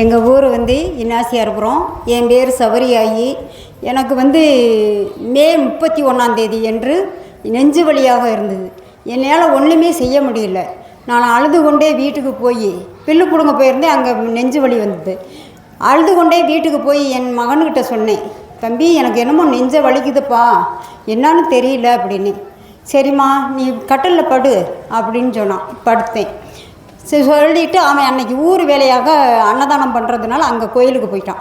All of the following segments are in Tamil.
எங்கள் ஊர் வந்து இன்னாசியார்புரம். என் பேர் சபரியாயி. எனக்கு வந்து மே முப்பத்தி ஒன்றாந்தேதி என்று நெஞ்சு வலியாக இருந்தது. என்னால் ஒன்றுமே செய்ய முடியல. நான் அழுது கொண்டே வீட்டுக்கு போய் பில்லு கொடுங்க போயிருந்தேன் அங்கே நெஞ்சு வலி வந்தது. அழுது கொண்டே வீட்டுக்கு போய் என் மகனுக்கிட்ட சொன்னேன் தம்பி எனக்கு என்னமோ நெஞ்ச வலிக்குதுப்பா. என்னான்னு தெரியல அப்படின்னு. சரிம்மா நீ கட்டிலில் படு அப்படின்னு சொன்னான். படுத்தேன். சரி சொல்லிட்டு அவன் அன்னைக்கு ஊர் வேலையாக அன்னதானம் பண்ணுறதுனால அங்கே கோயிலுக்கு போயிட்டான்.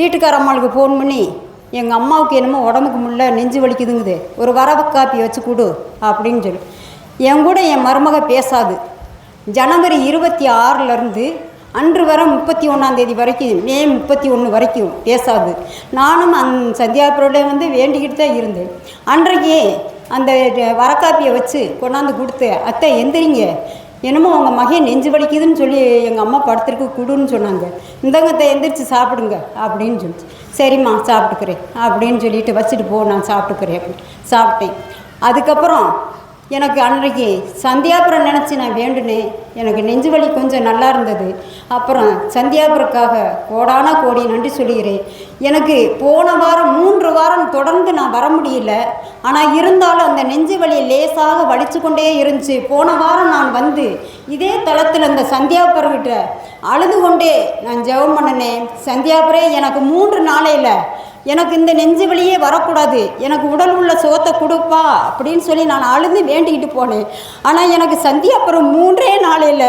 வீட்டுக்கார அம்மாளுக்கு ஃபோன் பண்ணி எங்கள் அம்மாவுக்கு என்னமோ உடம்புக்கு முள்ள நெஞ்சு வலிக்குதுங்குது. ஒரு வரவு காப்பி வச்சு கொடு அப்படின்னு சொல்லி. என் கூட என் மருமக பேசாது. ஜனவரி இருபத்தி ஆறிலிருந்து அன்று வர முப்பத்தி ஒன்றாந்தேதி வரைக்கும் மே முப்பத்தி ஒன்று வரைக்கும் பேசாது. நானும் அந் சந்தியாபுரோட வந்து வேண்டிக்கிட்டு தான் இருந்தேன். அன்றைக்கே அந்த வரக்காப்பியை வச்சு கொண்டாந்து கொடுத்து அத்தை எந்திரிங்க. என்னமோ உங்கள் மகன் நெஞ்சு வலிக்குதுன்னு சொல்லி எங்கள் அம்மா படுத்திருக்கு குடுன்னு சொன்னாங்க. இந்தங்கத்தை எந்திரிச்சு சாப்பிடுங்க அப்படின்னு சொல்லிச்சு. சரிம்மா சாப்பிட்டுக்கிறேன் அப்படின்னு சொல்லிட்டு வச்சுட்டு போ நான் சாப்பிட்டுக்கிறேன் அப்படின்னு. சாப்பிட்டேன். அதுக்கப்புறம் எனக்கு அன்றைக்கு சந்தியாபுரம் நினச்சி நான் வேண்டுனேன். எனக்கு நெஞ்சு வலி கொஞ்சம் நல்லா இருந்தது. அப்புறம் சந்தியாபுரக்காக கோடான கோடி நன்றி சொல்கிறேன் எனக்கு போன வாரம் மூன்று வாரம் தொடர்ந்து நான் வர முடியல. ஆனால் இருந்தாலும் அந்த நெஞ்சு வலி லேசாக வலிச்சு கொண்டே இருந்துச்சு. போன வாரம் நான் வந்து இதே தளத்தில் அந்த சந்தியாபுரக்கிட்ட அழுது கொண்டே நான் ஜெபம் பண்ணினேன். சந்தியாபுரே எனக்கு மூன்று நாளையில் எனக்கு இந்த நெஞ்சு வலியே வரக்கூடாது. எனக்கு உடல் உள்ள சுகத்தை கொடுப்பா அப்படின்னு சொல்லி நான் அழுது வேண்டிக்கிட்டு போனேன். ஆனால் எனக்கு சந்தி அப்புறம் மூன்றே நாளையில்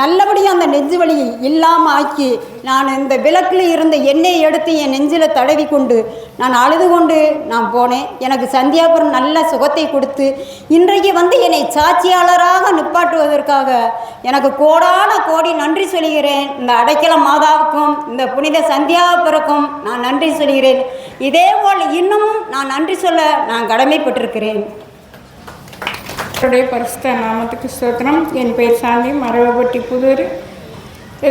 நல்லபடியாக அந்த நெஞ்சு வலி இல்லாமல் ஆக்கி நான் இந்த விளக்கில் இருந்த எண்ணெயை எடுத்து என் நெஞ்சில் தடவி கொண்டு நான் அழுது கொண்டு நான் போனேன். எனக்கு சந்தியாபுரம் நல்ல சுகத்தை கொடுத்து இன்றைக்கு வந்து என்னை சாட்சியாளராக நிப்பாட்டுவதற்காக எனக்கு கோடான கோடி நன்றி சொல்கிறேன் இந்த அடைக்கல மாதாவுக்கும் இந்த புனித சந்தியாபுரக்கும் நான் நன்றி சொல்கிறேன் இதேபோல் இன்னமும் நான் நன்றி சொல்ல நான் கடமைப்பட்டிருக்கிறேன். கர்த்தருடைய பரிசுத்த நாமத்துக்கு ஸ்தோத்திரம். என் பேர் சாந்தி மரவப்பட்டி புதூர்.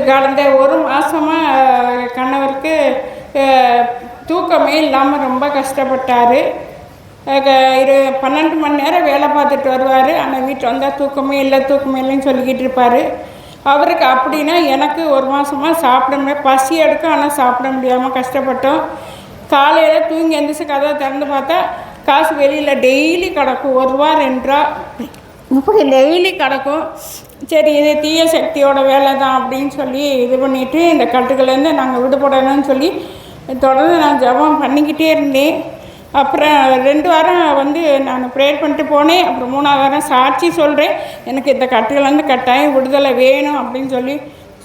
கடந்த ஒரு மாதமாக கணவருக்கு தூக்கமே இல்லாமல் ரொம்ப கஷ்டப்பட்டார். இரு பன்னெண்டு மணி நேரம் வேலை பார்த்துட்டு வருவார். ஆனால் வீட்டில் வந்தால் தூக்கமே இல்லை தூக்கமே இல்லைன்னு சொல்லிக்கிட்டு இருப்பார். அவருக்கு அப்படின்னா எனக்கு ஒரு மாதமாக சாப்பிட முடியாது பசி எடுக்கும் ஆனால் சாப்பிட முடியாமல் கஷ்டப்பட்டோம். காலையில் தூங்கி எந்திரிச்சு கதவை திறந்து பார்த்தா காசு வெளியில் டெய்லி கிடக்கும். ஒரு ரூபா ரெண்டு ரூபா. இப்படி டெய்லி கிடக்கும். சரி இது தீய சக்தியோட வேலை தான் அப்படின்னு சொல்லி இது பண்ணிவிட்டு இந்த கட்டுக்கலேருந்து நாங்கள் விடுபடணும்னு சொல்லி தொடர்ந்து நான் ஜெபம் பண்ணிக்கிட்டே இருந்தேன். அப்புறம் ரெண்டு வாரம் வந்து நான் ப்ரேயர் பண்ணிட்டு போனேன். அப்புறம் மூணாவது வாரம் சாட்சி சொல்கிறேன் எனக்கு இந்த கட்டுலேருந்து கட்டாயம் விடுதலை வேணும் அப்படின்னு சொல்லி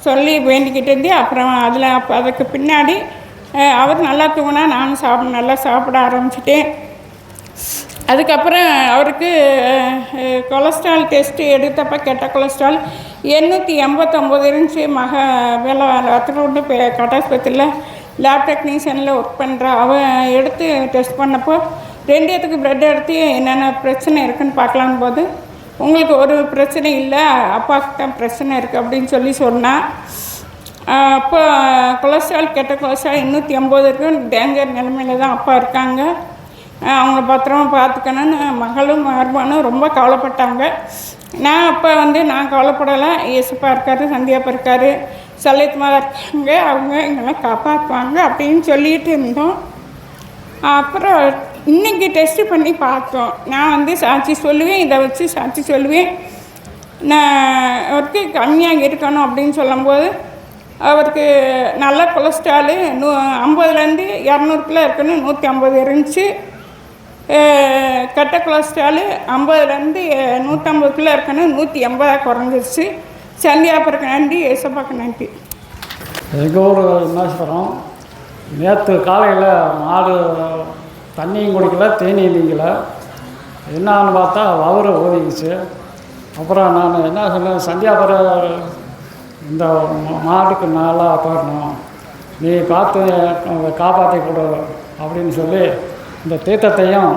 சொல்லி வேண்டிக்கிட்டு இருந்தேன். அப்புறம் அதில் அப்போ அதுக்கு பின்னாடி அவர் நல்லா தூங்கினா நானும் சாப்பிட நல்லா சாப்பிட ஆரம்பிச்சிட்டேன். அதுக்கப்புறம் அவருக்கு கொலஸ்ட்ரால் டெஸ்ட்டு எடுத்தப்போ கெட்ட கொலஸ்ட்ரால். எண்ணூற்றி எண்பத்தொம்போது இருந்துச்சு. மக வேலை ரத்தோண்டு கட்டாஸ்பத்திரியில் லேப் டெக்னீஷியனில் ஒர்க் பண்ணுறா அவன் எடுத்து டெஸ்ட் பண்ணப்போ ரெண்டு இடத்துக்கு பிளட் எடுத்து என்னென்ன பிரச்சனை இருக்குன்னு பார்க்கலான் போது உங்களுக்கு ஒரு பிரச்சனை இல்லை அப்பாவுக்கு தான் பிரச்சனை இருக்குது அப்படின்னு சொல்லி சொன்னான் அப்போ கொலஸ்ட்ரால் கெட்ட கொலஸ்ட்ரால் எண்ணூற்றி ஐம்பது இருக்கும் டேஞ்சர் நிலமையில தான் அப்பா இருக்காங்க. அவங்க பத்திரமா பார்த்துக்கணும்னு மகளும் மருமகனும் ரொம்ப கவலைப்பட்டாங்க. நான் அப்போ வந்து நான் கவலைப்படலை. இயேசுப்பா இருக்காரு சந்தியாப்பா இருக்காரு சல்லியத்துமா இருக்காங்க அவங்க எங்கெல்லாம் காப்பாற்றுவாங்க அப்படின்னு சொல்லிட்டு இருந்தோம். அப்புறம் இன்னைக்கு டெஸ்ட் பண்ணி பார்த்தோம். நான் வந்து சாட்சி சொல்லுவேன் இதை வச்சு சாட்சி சொல்லுவேன். நான் அவருக்கு கம்மியாக இருக்கணும் அப்படின்னு சொல்லும்போது அவருக்கு நல்ல கொலஸ்ட்ராலு நூ ஐம்பதுலேருந்து இரநூறுக்குள்ளே இருக்கணும் நூற்றி ஐம்பது இருந்துச்சு. கெட்ட கொலஸ்ட்ராலு ஐம்பதுலேருந்து நூற்றம்பதுக்குள்ளே இருக்கணும். நூற்றி எண்பதாக குறைஞ்சிருச்சு. சந்தியாப்பருக்கு நன்றி ஏசப்பாக்கு நன்றி. எங்கள் ஊர் மேஸ்வரம் நேற்று காலையில் மாடு தண்ணியும் குடிக்கல தேனியும் நீங்கல. என்னான்னு பார்த்தா வவுறு ஓதிக்குச்சு அப்புறம் நான் என்ன சொன்னேன் சந்தியாபுர இந்த மாட்டுக்கு நல்லா பாடணும். நீ பார்த்து காப்பாற்றி கொடு அப்படின்னு சொல்லி இந்த தீர்த்தத்தையும்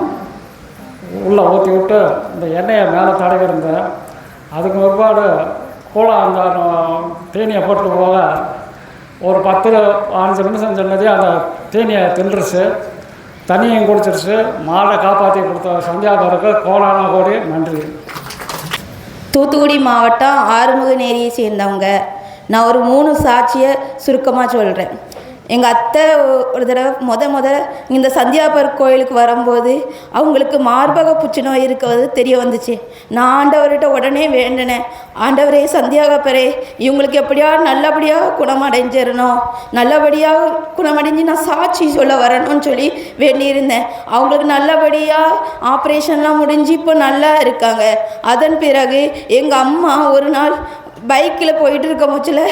உள்ளே ஊற்றி விட்டு இந்த எண்ணெயை மேலே தடவி இருந்தேன். அதுக்கு பிற்பாடு கூட அந்த தேனியை போட்டு போக ஒரு பத்து அஞ்சு நிமிஷம் சொன்னதே அந்த தேனியை தின்றுச்சு தண்ணியும் குடிச்சிருச்சு. மாடை காப்பாற்றி கொடுத்த சந்தியாபருக்கு கோடான கோடி நன்றி. தூத்துக்குடி மாவட்டம் ஆறுமுகநேரியை சேர்ந்தவங்க. நான் ஒரு மூணு சாட்சியை சுருக்கமாக சொல்கிறேன் எங்கள் அத்தை ஒரு தடவை முத முத இந்த சந்தியாபர் கோயிலுக்கு வரும்போது அவங்களுக்கு மார்பக புற்றுநோய் இருக்கிறது தெரிய வந்துச்சு. நான் ஆண்டவர்கிட்ட உடனே வேண்டினேன். ஆண்டவரே சந்தியாகப்பரே இவங்களுக்கு எப்படியா நல்லபடியாக குணமடைஞ்சிடணும் நல்லபடியாக குணமடைஞ்சு நான் சாட்சி சொல்ல வரணும்னு சொல்லி வேண்டியிருந்தேன். அவங்களுக்கு நல்லபடியாக ஆப்ரேஷன்லாம் முடிஞ்சு இப்போ நல்லா இருக்காங்க. அதன் பிறகு எங்கள் அம்மா ஒரு நாள் பைக்கில் போயிட்டு இருக்க முச்சில்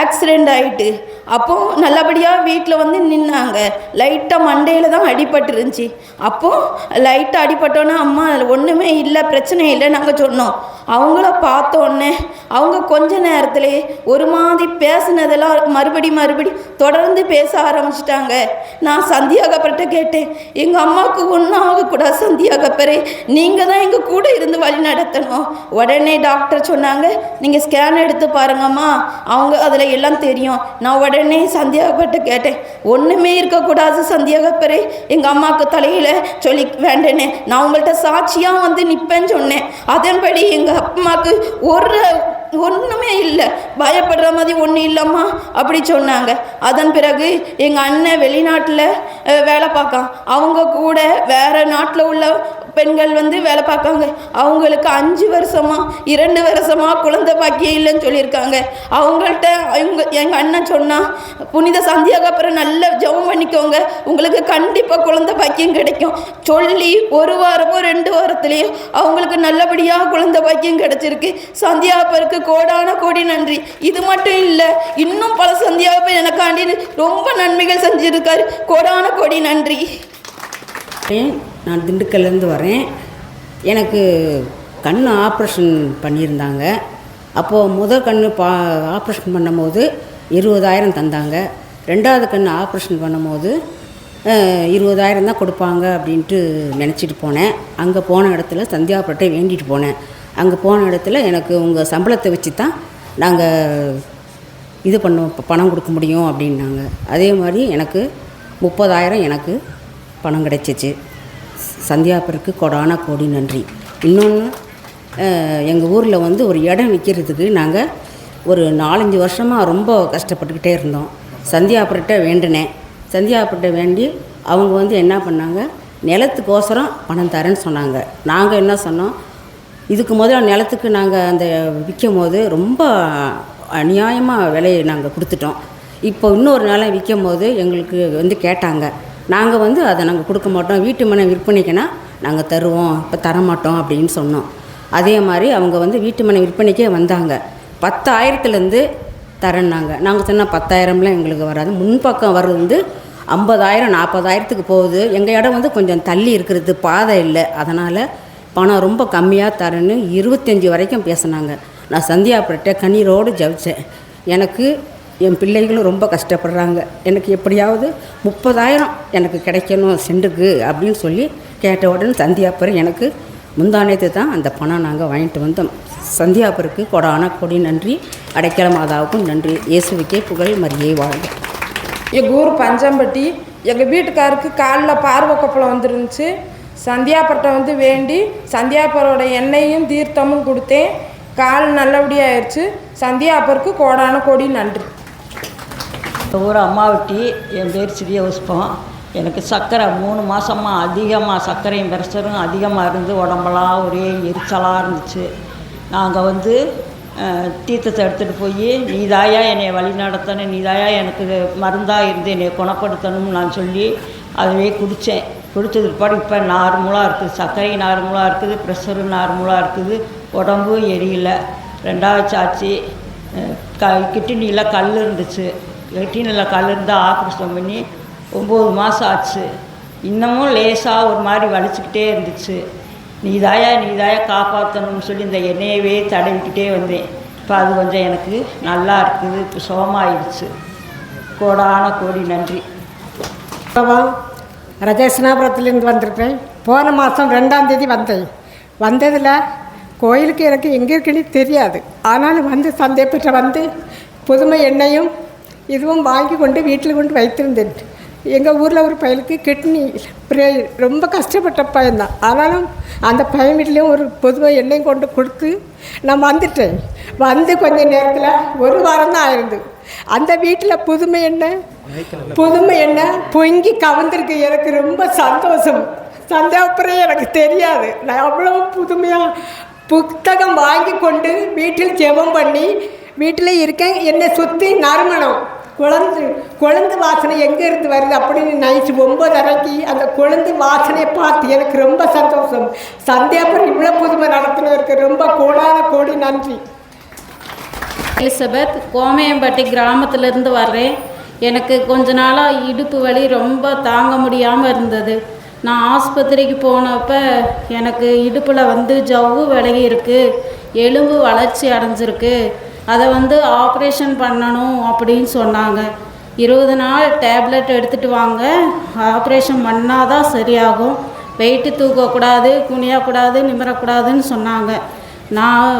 ஆக்சிடெண்ட் ஆகிட்டு அப்போது நல்லபடியாக வீட்டில் வந்து நின்னாங்க. லைட்டாக மண்டையில் தான் அடிபட்டுருந்துச்சு அப்போது லைட்டாக அடிபட்டோன்னே அம்மா ஒன்றுமே இல்லை பிரச்சனை இல்லை நாங்கள் சொன்னோம். அவங்கள பார்த்தோன்னே அவங்க கொஞ்ச நேரத்திலே ஒரு மாதிரி பேசுனதெல்லாம் மறுபடி மறுபடி தொடர்ந்து பேச ஆரம்பிச்சிட்டாங்க. நான் சந்தியாகப்பர்கிட்ட கேட்டேன். எங்கள் அம்மாவுக்கு ஒன்றும் ஆகக்கூடாது சந்தியாகப்பரே. நீங்கள் தான் எங்கள் கூட இருந்து வழி நடத்தணும். உடனே டாக்டர் சொன்னாங்க நீங்கள் ஸ்கேன் எடுத்து பாருங்கம்மா. அவங்க அதில் எல்லாம் தெரியும். நான் உடனே சந்தியாகப்பட்டு கேட்டேன் ஒன்றுமே இருக்கக்கூடாது சந்தியாகப்பரே. எங்கள் அம்மாவுக்கு தலையில் சொல்லி வேண்டேனே. நான் உங்கள்கிட்ட சாட்சியாக வந்து நிற்பேன்னு சொன்னேன். அதன்படி எங்கள் அம்மாவுக்கு ஒரு ஒன்றுமே இல்லை. பயப்படுற மாதிரி ஒன்றும் இல்லைம்மா அப்படி சொன்னாங்க. அதன் பிறகு எங்கள் அண்ணன் வெளிநாட்டில் வேலை பார்க்கான். அவங்க கூட வேறு நாட்டில் உள்ள பெண்கள் வந்து வேலை பார்க்காங்க. அவங்களுக்கு அஞ்சு வருஷமா இரண்டு வருஷமா குழந்தை பாக்கியம் இல்லைன்னு சொல்லியிருக்காங்க. அவங்கள்ட்ட அவங்க எங்கள் அண்ணன் சொன்னா புனித சந்தியாக அப்புறம் நல்ல ஜெபம் பண்ணிக்கோங்க. உங்களுக்கு கண்டிப்பாக குழந்தை பாக்கியம் கிடைக்கும். சொல்லி ஒரு வாரமோ ரெண்டு வாரத்துலேயும் அவங்களுக்கு நல்லபடியாக குழந்தை பாக்கியம் கிடைச்சிருக்கு. சந்தியாப்பருக்கு கோடான கோடி நன்றி. இது மட்டும் இல்லை இன்னும் பல சந்தியாப்பர் எனக்காண்டி ரொம்ப நன்மைகள் செஞ்சிருக்காரு. கோடான கோடி நன்றி. நான் திண்டுக்கல்லேருந்து வரேன். எனக்கு கண் ஆப்ரேஷன் பண்ணியிருந்தாங்க. அப்போது முதல் கண் பா ஆப்ரேஷன் பண்ணும்போது இருபதாயிரம் தந்தாங்க. ரெண்டாவது கண் ஆப்ரேஷன் பண்ணும்போது இருபதாயிரம் தான் கொடுப்பாங்க அப்படின்ட்டு நினச்சிட்டு போனேன். அங்கே போன இடத்துல சந்தியாபுரட்டை வேண்டிட்டு போனேன். அங்கே போன இடத்துல எனக்கு உங்கள் சம்பளத்தை வச்சு தான் நாங்கள் இது பண்ண பணம் கொடுக்க முடியும் அப்படின்னாங்க. அதே மாதிரி எனக்கு முப்பதாயிரம் எனக்கு பணம் கிடைச்சிச்சு. சந்தியாப்பருக்கு கொடான கோடி நன்றி. இன்னொன்று எங்கள் ஊரில் வந்து ஒரு இடம் விற்கிறதுக்கு நாங்கள் ஒரு நாலஞ்சு வருஷமாக ரொம்ப கஷ்டப்பட்டுக்கிட்டே இருந்தோம். சந்தியாப்பர்கிட்ட வேண்டினேன். சந்தியாப்பர்கிட்ட வேண்டி அவங்க வந்து என்ன பண்ணாங்க? நிலத்துக்கோசரம் பணம் தரேன்னு சொன்னாங்க. நாங்கள் என்ன சொன்னோம்? இதுக்கு முதல்ல நிலத்துக்கு நாங்கள் அந்த விற்கும் போது ரொம்ப அநியாயமாக விலையை நாங்கள் கொடுத்துட்டோம். இப்போ இன்னொரு நிலம் விற்கும் போது எங்களுக்கு வந்து கேட்டாங்க. நாங்கள் வந்து அதை நாங்கள் கொடுக்க மாட்டோம். வீட்டு மனை விற்பனைக்குனா நாங்கள் தருவோம். இப்போ தரமாட்டோம் அப்படின்னு சொன்னோம். அதே மாதிரி அவங்க வந்து வீட்டு மனை விற்பனைக்கே வந்தாங்க. பத்தாயிரத்துலேருந்து தரேன்னாங்க. நாங்கள் சொன்னால் பத்தாயிரம்லாம் எங்களுக்கு வராது. முன்பக்கம் வர்றது வந்து ஐம்பதாயிரம் நாற்பதாயிரத்துக்கு போகுது. எங்கள் இடம் வந்து கொஞ்சம் தள்ளி இருக்கிறது. பாதை இல்லை. அதனால் பணம் ரொம்ப கம்மியாக தரேன்னு இருபத்தஞ்சி வரைக்கும் பேசினாங்க. நான் சந்தியாபுரட்ட கண்ணீரோடு ஜவிச்சேன் எனக்கு என் பிள்ளைகளும் ரொம்ப கஷ்டப்படுறாங்க. எனக்கு எப்படியாவது முப்பதாயிரம் எனக்கு கிடைக்கணும் செண்டுக்கு அப்படின்னு சொல்லி கேட்ட உடனே சந்தியாப்பர் எனக்கு முந்தானத்து தான் அந்த பணம் நாங்கள் வாங்கிட்டு வந்தோம். சந்தியாப்பருக்கு கொடான கொடி நன்றி. அடைக்கல மாதாவுக்கும் நன்றி. இயேசுவிக்கே புகழ். மரியை வாழ்க. எங்கள் ஊர் பஞ்சம்பட்டி எங்கள் வீட்டுக்காருக்கு காலில் பார்வை கொப்பளம் வந்துருந்துச்சு. சந்தியாப்பர்கிட்ட வந்து வேண்டி சந்தியாப்பரோட எண்ணெயும் தீர்த்தமும் கொடுத்தேன். கால் நல்லபடியாக ஆயிடுச்சு சந்தியாப்பருக்கு கோடான கோடி நன்றி. ஊர் அம்மாவட்டி என் பேர் சிறிய உஸ்பம் எனக்கு சர்க்கரை மூணு மாதமாக அதிகமாக சர்க்கரையும் பிரஷரும் அதிகமாக இருந்து உடம்பெல்லாம் ஒரே எரிச்சலாக இருந்துச்சு. நாங்கள் வந்து தீர்த்தத்தை எடுத்துகிட்டு போய் நீதாயா என்னை வழி நடத்தணும் நீதாயா எனக்கு மருந்தாக இருந்து என்னை குணப்படுத்தணும்னு நான் சொல்லி அதுவே குடித்தேன் குடித்ததுக்கு பிற்பாடு இப்போ நார்மலாக இருக்குது. சர்க்கரை நார்மலாக இருக்குது ப்ரெஷரும் நார்மலாக இருக்குது. உடம்பும் எரியல. ரெண்டாவது சாச்சி க கிட்னியில் கல் இருந்துச்சு. கிட்னியில் கலந்து ஆப்ரேஷன் பண்ணி ஒம்பது மாதம் ஆச்சு. இன்னமும் லேசாக ஒரு மாதிரி வலிச்சுக்கிட்டே இருந்துச்சு. நீ தாயா நீ தாயா காப்பாற்றணும்னு சொல்லி இந்த எண்ணெயவே தடவிக்கிட்டே வந்தேன். இப்போ அது கொஞ்சம் எனக்கு நல்லா இருக்குது இப்போ சுகமாயிடுச்சு கோடான கோடி நன்றி. வணக்கம் ரஜேஷ்னாபுரத்துலேருந்து வந்திருக்கேன் போன மாதம் ரெண்டாம் தேதி வந்தேன். வந்ததில் கோயிலுக்கு எனக்கு எங்கே இருக்குன்னு தெரியாது. ஆனாலும் வந்து சந்தேகப்பட்ட வந்து புதுமை எண்ணெயும் இதுவும் வாங்கி கொண்டு வீட்டில் கொண்டு வைத்திருந்தேன். எங்கள் ஊரில் ஒரு பையனுக்கு கிட்னி பிரே ரொம்ப கஷ்டப்பட்ட பையன்தான் ஆனாலும் அந்த பையன் வீட்லேயும் ஒரு புதுமை எண்ணெயும் கொண்டு கொடுத்து நான் வந்துட்டேன். வந்து கொஞ்ச நேரத்தில் ஒரு வாரம் தான் ஆயிருந்து. அந்த வீட்டில் புதுமை என்ன? புதுமை என்ன? பொங்கி கவர்ந்துருக்கு. எனக்கு ரொம்ப சந்தோஷம். சந்தேகப்புறம் எனக்கு தெரியாது. நான் அவ்வளோ புதுமையாக புத்தகம் வாங்கி கொண்டு வீட்டில் ஜெபம் பண்ணி வீட்டில் இருக்கேன். என்னை சுற்றி நறுமணம். குழந்து குழந்து வாசனை எங்கேருந்து வருது அப்படின்னு நைட்டு ஒம்பதரைக்கு அந்த குழந்து வாசனையை பார்த்து எனக்கு ரொம்ப சந்தோஷம். சந்தியாபுரம் இவ்வளோ புதுமை நடத்தினதற்கு ரொம்ப கோடான கோடி நன்றி. எலிசபெத் கோமையம்பட்டி கிராமத்திலேருந்து வர்றேன். எனக்கு கொஞ்ச நாளாக இடுப்பு வலி ரொம்ப தாங்க முடியாமல் இருந்தது. நான் ஆஸ்பத்திரிக்கு போனப்ப எனக்கு இடுப்பில் வந்து ஜவ்வு விலகி இருக்குது எலும்பு வளர்ச்சி அடைஞ்சிருக்கு. அதை வந்து ஆப்ரேஷன் பண்ணணும் அப்படின்னு சொன்னாங்க. இருபது நாள் டேப்லெட் எடுத்துகிட்டு வாங்க. ஆப்ரேஷன் பண்ணால் தான் சரியாகும். வெயிட்டு தூக்கக்கூடாது குனியக்கூடாது நிமிரக்கூடாதுன்னு சொன்னாங்க. நான்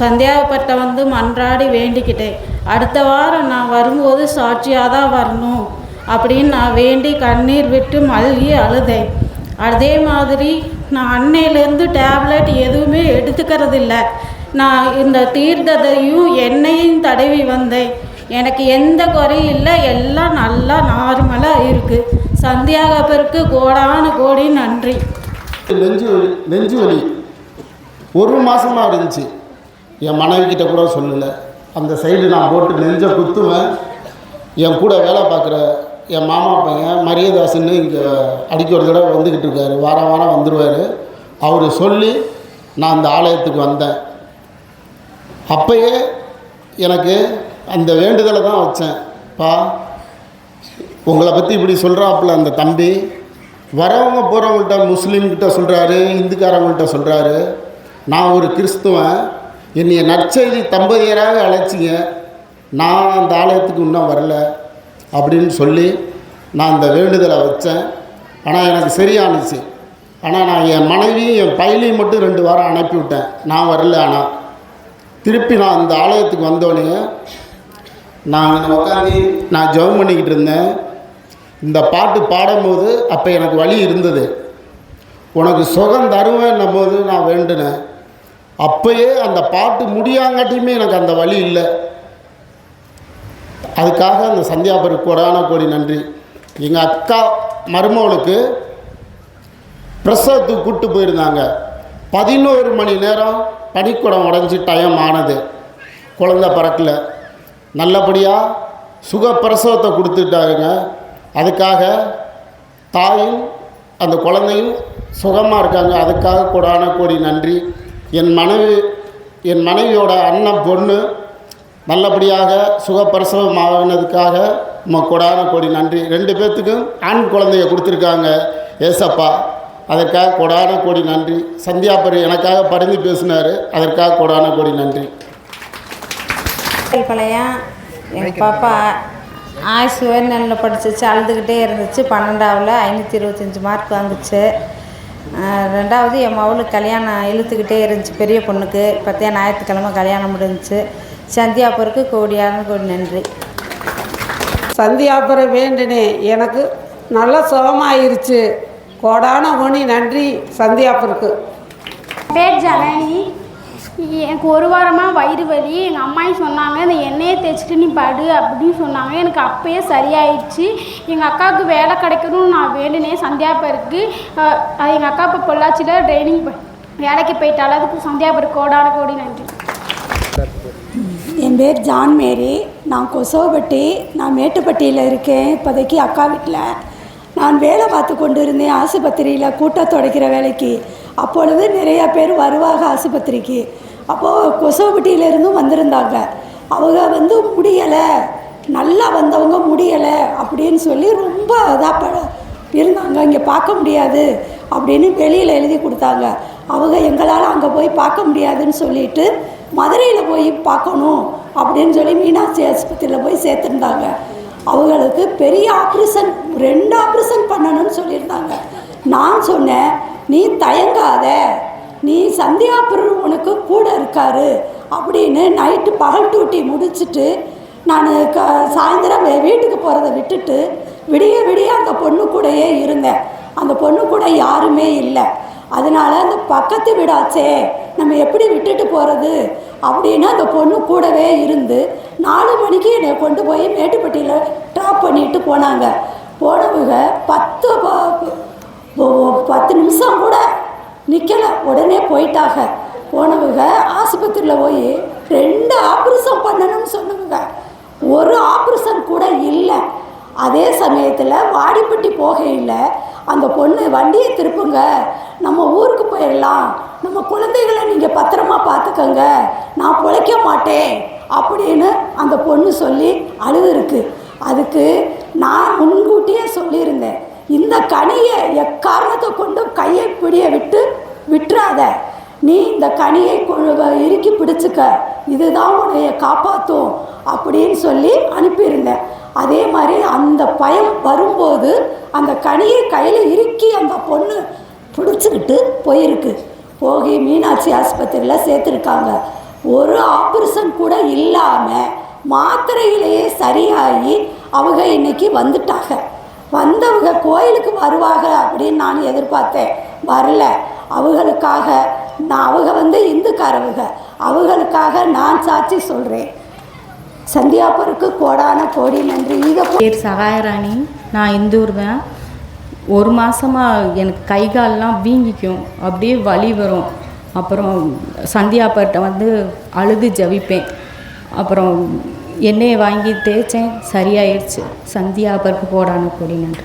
சந்தியாகப்பட்ட வந்து மன்றாடி வேண்டிக்கிட்டேன். அடுத்த வாரம் நான் வரும்போது சாட்சியாக தான் வரணும் அப்படின்னு நான் வேண்டி கண்ணீர் விட்டு மல்கி அழுதேன். அதே மாதிரி நான் அன்னையிலேருந்து டேப்லெட் எதுவுமே எடுத்துக்கிறது இல்லை நான் இந்த தீர்த்ததையும் எண்ணெயும் தடவி வந்தேன். எனக்கு எந்த குறையும் இல்லை. எல்லாம் நல்லா நார்மலாக இருக்குது சந்தியாகப்பருக்கு கோடான கோடி நன்றி. நெஞ்சு வலி நெஞ்சு வலி. ஒரு மாதமாக இருந்துச்சு. என் மனைவிக்கிட்ட கூட சொல்லலை. அந்த சைடு நான் போட்டு நெஞ்சை குத்துவேன். என் கூட வேலை பார்க்குற என் மாமா பையன் மரியதாசன்னு இங்கே அடிக்க ஒரு தடவை வந்துக்கிட்டு இருக்காரு. வாரம் வாரம் வந்துடுவார் அவர் சொல்லி நான் அந்த ஆலயத்துக்கு வந்தேன். அப்பயே எனக்கு அந்த வேண்டுதலை தான் வச்சேன். பா உங்களை பற்றி இப்படி சொல்கிறாப்புல அந்த தம்பி. வரவங்க போகிறவங்கள்ட்ட முஸ்லீம்கிட்ட சொல்கிறாரு இந்துக்காரவங்கள்ட்ட சொல்கிறாரு நான் ஒரு கிறிஸ்துவன். என்னைய நற்செய்தி தம்பதியராக அழைச்சிங்க. நான் அந்த ஆலயத்துக்கு இன்னும் வரல அப்படின்னு சொல்லி நான் அந்த வேண்டுதலை வச்சேன். ஆனால் எனக்கு சரியானுச்சு. ஆனால் நான் என் மனைவியும் என் பையனையும் மட்டும் ரெண்டு வாரம் அனுப்பி விட்டேன் நான் வரல ஆனால் திருப்பி நான் அந்த ஆலயத்துக்கு வந்தோடனே நான் உட்காந்து நான் ஜெபம் பண்ணிக்கிட்டு இருந்தேன். இந்த பாட்டு பாடும்போது அப்போ எனக்கு வழி இருந்தது. உனக்கு சுகம் தருவேன்னும் போது நான் வேண்டினேன். அப்போயே அந்த பாட்டு முடியாங்காட்டியுமே எனக்கு அந்த வழி இல்லை. அதுக்காக அந்த சந்தியாபருக்கு கோடான கோடி நன்றி. எங்கள் அக்கா மருமகளுக்கு பிரசவத்துக்கு கூப்பிட்டு போயிருந்தாங்க. பதினோரு மணி நேரம் பனிக்குடம் உடஞ்சி டைம் ஆனது. குழந்த பிறக்கல. நல்லபடியாக சுகப்பிரசவத்தை கொடுத்துட்டாருங்க. அதுக்காக தாயும் அந்த குழந்தையும் சுகமாக இருக்காங்க. அதுக்காக கூடான கோடி நன்றி. என் மனைவி என் மனைவியோட அண்ணன் பொண்ணு நல்லபடியாக சுகப்பிரசவம் ஆகினதுக்காக உங்கள் கொடான கோடி நன்றி. ரெண்டு பேர்த்துக்கும் ஆண் குழந்தைய கொடுத்துருக்காங்க. ஏசப்பா அதற்காக கொடான கோடி நன்றி. சந்தியாபர் எனக்காக பரிந்து பேசினார். அதற்காக கொடான கோடி நன்றி. பழையம் எங்கள் பாப்பா ஆயுசு உயர்நிலையில் படிச்சிச்சு அழுதுகிட்டே இருந்துச்சு. பன்னெண்டாவில் ஐநூற்றி இருபத்தஞ்சி மார்க் வந்துச்சு ரெண்டாவது என் மவளுக்கு கல்யாணம் இழுத்துக்கிட்டே இருந்துச்சு பெரிய பொண்ணுக்கு. பத்தியா ஞாயிற்றுக்கிழமை கல்யாணம் முடிஞ்சுச்சு. சந்தியாப்பருக்கு கோடியான கோடி நன்றி. சந்தியாபுரம் வேண்டினேன் எனக்கு நல்ல சுகமாயிருச்சு. கோடான கோடி நன்றி சந்தியாபுருக்கு பேர் ஜனனி. எனக்கு ஒரு வாரமாக வயிறு வலி. எங்கள் அம்மாயும் சொன்னாங்க இந்த எண்ணெயை தேய்ச்சிட்டு நீ படு அப்படின்னு சொன்னாங்க. எனக்கு அப்பயே சரியாயிடுச்சு. எங்கள் அக்காவுக்கு வேலை கிடைக்கணும்னு நான் வேண்டினேன் சந்தியாபருக்கு எங்கள் அக்கா இப்போ பொள்ளாச்சியில் ட்ரைனிங் வேலைக்கு போயிட்டாள்? அதுக்கு சந்தியாபருக்கு கோடான கோடி நன்றி. என் பேர் ஜான் மேரி நான் கொசவப்பட்டி நான் மேட்டுப்பட்டியில் இருக்கேன். இப்போதைக்கு அக்கா வீட்டில். நான் வேலை பார்த்து கொண்டு இருந்தேன் ஆஸ்பத்திரியில் கூட்டம் துடைக்கிற வேலைக்கு. அப்பொழுது நிறையா பேர் வருவாங்க ஆஸ்பத்திரிக்கு. அப்போது கொசவப்பட்டியிலேருந்தும் வந்திருந்தாங்க. அவங்க வந்து முடியலை. நல்லா வந்தவங்க முடியலை. அப்படின்னு சொல்லி ரொம்ப இதாக ப இருந்தாங்க. இங்கே பார்க்க முடியாது. அப்படின்னு வெளியில் எழுதி கொடுத்தாங்க. அவங்க எங்களால் அங்கே போய் பார்க்க முடியாதுன்னு சொல்லிட்டு மதுரையில் போய் பார்க்கணும். அப்படின்னு சொல்லி மீனாட்சி ஆஸ்பத்திரியில் போய் சேர்த்துருந்தாங்க. அவங்களுக்கு பெரிய ஆப்ரேஷன் ரெண்டு ஆப்ரேஷன் பண்ணணும்னு சொல்லியிருந்தாங்க. நான் சொன்னேன் நீ தயங்காத. நீ சந்தியாபுரம் உனக்கு கூட இருக்காரு. அப்படின்னு நைட்டு பகல் டியூட்டி முடிச்சுட்டு நான் க சாயந்தரம் வீட்டுக்கு போகிறத விட்டுட்டு விடிய விடிய அந்த பொண்ணு கூடயே இருந்தேன். அந்த பொண்ணு கூட யாருமே இல்லை. அதனால அந்த பக்கத்து வீடாச்சே நம்ம எப்படி விட்டுட்டு போகிறது அப்படின்னு அந்த பொண்ணு கூடவே இருந்து நாலு மணிக்கு என்னை கொண்டு போய் மேட்டுப்பட்டியில் ட்ராப் பண்ணிட்டு போனாங்க. போனவங்க பத்து பத்து நிமிஷம் கூட நிற்கலை உடனே போயிட்டாங்க. போனவங்க ஆஸ்பத்திரியில் போய் ரெண்டு ஆப்ரேஷன் பண்ணணும்னு சொன்னவங்க. ஒரு ஆப்ரேஷன் கூட இல்லை. அதே சமயத்தில் வாடிப்பட்டி போகையில் அந்த பொண்ணு வண்டியை திருப்புங்க. நம்ம ஊருக்கு போயிடலாம் நம்ம குழந்தைகளை நீங்கள் பத்திரமா பார்த்துக்கங்க நான் பிழைக்க மாட்டேன். அப்படின்னு அந்த பொண்ணு சொல்லி அழுதுருக்கு. அதுக்கு நான் முன்கூட்டியே சொல்லியிருந்தேன். இந்த கனியை எக்காரணத்தை கொண்டும் கையை பிடிய விட்டு விட்டுறாத. நீ இந்த கனியை இறுக்கி பிடிச்சிக்க. இதுதான் உன்னைய காப்பாற்றும் அப்படின்னு சொல்லி அனுப்பியிருந்தேன். அதே மாதிரி அந்த பயம் வரும்போது அந்த கனியை கையில் இறுக்கி அந்த பொண்ணு பிடிச்சிக்கிட்டு போயிருக்கு. போகி மீனாட்சி ஆஸ்பத்திரியில் சேர்த்துருக்காங்க. ஒரு ஆப்ரேஷன் கூட இல்லாமல் மாத்திரையிலேயே சரியாகி அவங்க இன்னைக்கு வந்துட்டாங்க. வந்தவங்க கோயிலுக்கு வருவாங்க அப்படின்னு நான் எதிர்பார்த்தேன். வரல. அவங்களுக்காக நான் அவங்க வந்து இந்துக்காரவங்க. அவங்களுக்காக நான் சாட்சி சொல்கிறேன் சந்தியாப்பருக்கு கோடான கோடி நன்றி. ஈக பேர் சகாயராணி நான் இந்தூர் தான் ஒரு மாதமாக எனக்கு கை கால்லாம் வீங்கிக்கும். அப்படியே வலி வரும். அப்புறம் சந்தியாப்பர்கிட்ட வந்து அழுது ஜவிப்பேன். அப்புறம் எண்ணெயை வாங்கி தேய்ச்சேன். சரியாயிடுச்சு சந்தியாப்பருக்கு கோடான கொடி நன்றி.